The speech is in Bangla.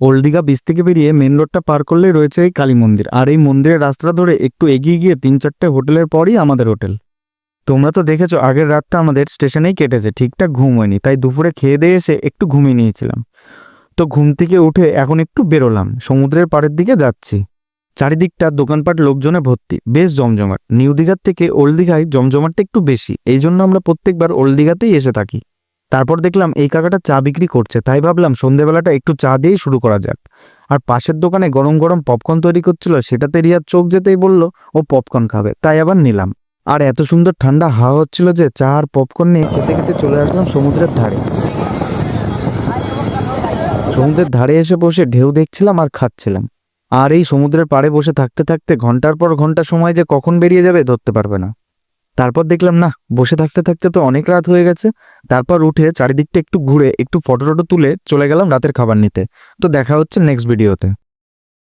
ওল্ড বিচ থেকে বেরিয়ে মেন রোডটা পার করলেই রয়েছে এই কালী মন্দির। আর এই মন্দিরের রাস্তা ধরে একটু এগিয়ে গিয়ে তিন চারটে হোটেলের পরই আমাদের হোটেল। তোমরা তো দেখেছ, আগের রাতটা আমাদের স্টেশনেই কেটেছে, ঠিকঠাক ঘুম হয়নি, তাই দুপুরে খেয়ে দিয়ে এসে একটু ঘুমিয়ে নিয়েছিলাম। তো ঘুম থেকে উঠে এখন একটু বেরোলাম, সমুদ্রের পাড়ের দিকে যাচ্ছি। চারিদিকটা দোকানপাট লোকজনে ভর্তি, বেশ জমজমাট। নিউ দীঘার থেকে ওল্ড দীঘায় জমজমাটটা একটু বেশি এই জন্য আমরা প্রত্যেকবার ওল্ড দীঘাতেই এসে থাকি। তারপর দেখলাম এই কাকাটা চা বিক্রি করছে, তাই ভাবলাম সন্ধেবেলাটা একটু চা দিয়েই শুরু করা যাক। আর পাশের দোকানে গরম গরম পপকর্ন তৈরি করছিল, সেটাতে রিয়ার চোখ যেতেই বলল, ও পপকর্ন খাবে। তাই আবার নিলাম। আর এত সুন্দর ঠান্ডা হাওয়া হচ্ছিল যে চা আর পপকর্ন নিয়ে খেতে খেতে চলে আসলাম সমুদ্রের ধারে। সমুদ্রের ধারে এসে বসে ঢেউ দেখছিলাম আর খাচ্ছিলাম। আর এই সমুদ্রের পাড়ে বসে থাকতে থাকতে ঘণ্টার পর ঘণ্টা সময় যে কখন বেরিয়ে যাবে ধরতে পারবে না। তারপর দেখলাম, না, বসে থাকতে থাকতে তো অনেক রাত হয়ে গেছে। তারপর উঠে চারিদিকটা একটু ঘুরে একটু ফটো টটো তুলে চলে গেলাম রাতের খাবার নিতে। তো দেখা হচ্ছে নেক্সট ভিডিওতে